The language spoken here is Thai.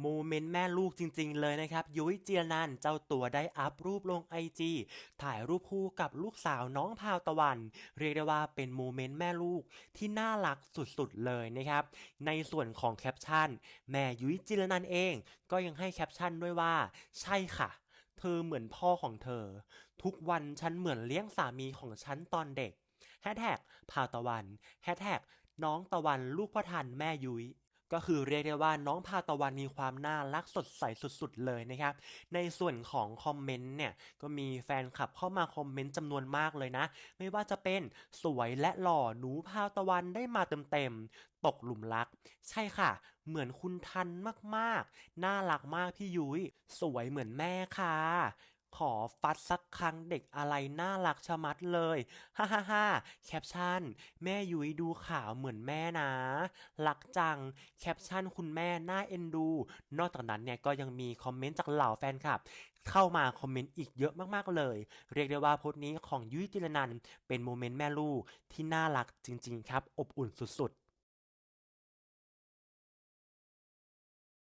โมเมนต์แม่ลูกจริง ๆ เลยนะครับ ยุ้ยเจียนันเจ้าตัวได้อัพรูปลงไอจีถ่ายรูปคู่กับลูกสาวน้องพาวตะวัน เรียกได้ว่าเป็นโมเมนต์แม่ลูกที่น่ารักสุดๆเลยนะครับ ในส่วนของแคปชั่น แม่ยุ้ยจิรนันเอง ก็ยังให้แคปชั่นด้วยว่า ใช่ค่ะเธอเหมือนพ่อของเธอ ทุกวันฉันเหมือนเลี้ยงสามีของฉันตอนเด็กแฮชแท็กพาวตะวันแฮชแท็กน้องตะวันลูกพ่อทันแม่ยุ้ย ก็คือเรียกได้ว่าน้องพาตะวันมีความน่ารักสดใสสุดๆเลยนะครับ ในส่วนของคอมเมนต์เนี่ยก็มีแฟนคลับเข้ามาคอมเมนต์จำนวนมากเลยนะ ไม่ว่าจะเป็นสวยและหล่อหนูพาตะวันได้มาเต็มๆตกหลุมรัก ใช่ค่ะ เหมือนคุณทันมากๆ น่ารักมากพี่ยุ้ยสวยเหมือนแม่ค่ะ ขอฟัดสักครั้งเด็กอะไรน่ารักชะมัดเลย ฮ่าฮ่าฮ่าแคปชั่น แม่ยุ้ยดูขาวเหมือนแม่นะ รักจัง แคปชั่นคุณแม่น่าเอ็นดู นอกจากนั้นเนี่ยก็ยังมีคอมเมนต์จากเหล่าแฟนคลับ เข้ามาคอมเมนต์อีกเยอะมากๆเลย เรียกได้ว่าโพสต์นี้ของยุ้ยจิรนันเป็นโมเมนต์แม่ลูกที่น่ารักจริง ๆ ครับ อบอุ่นสุดๆ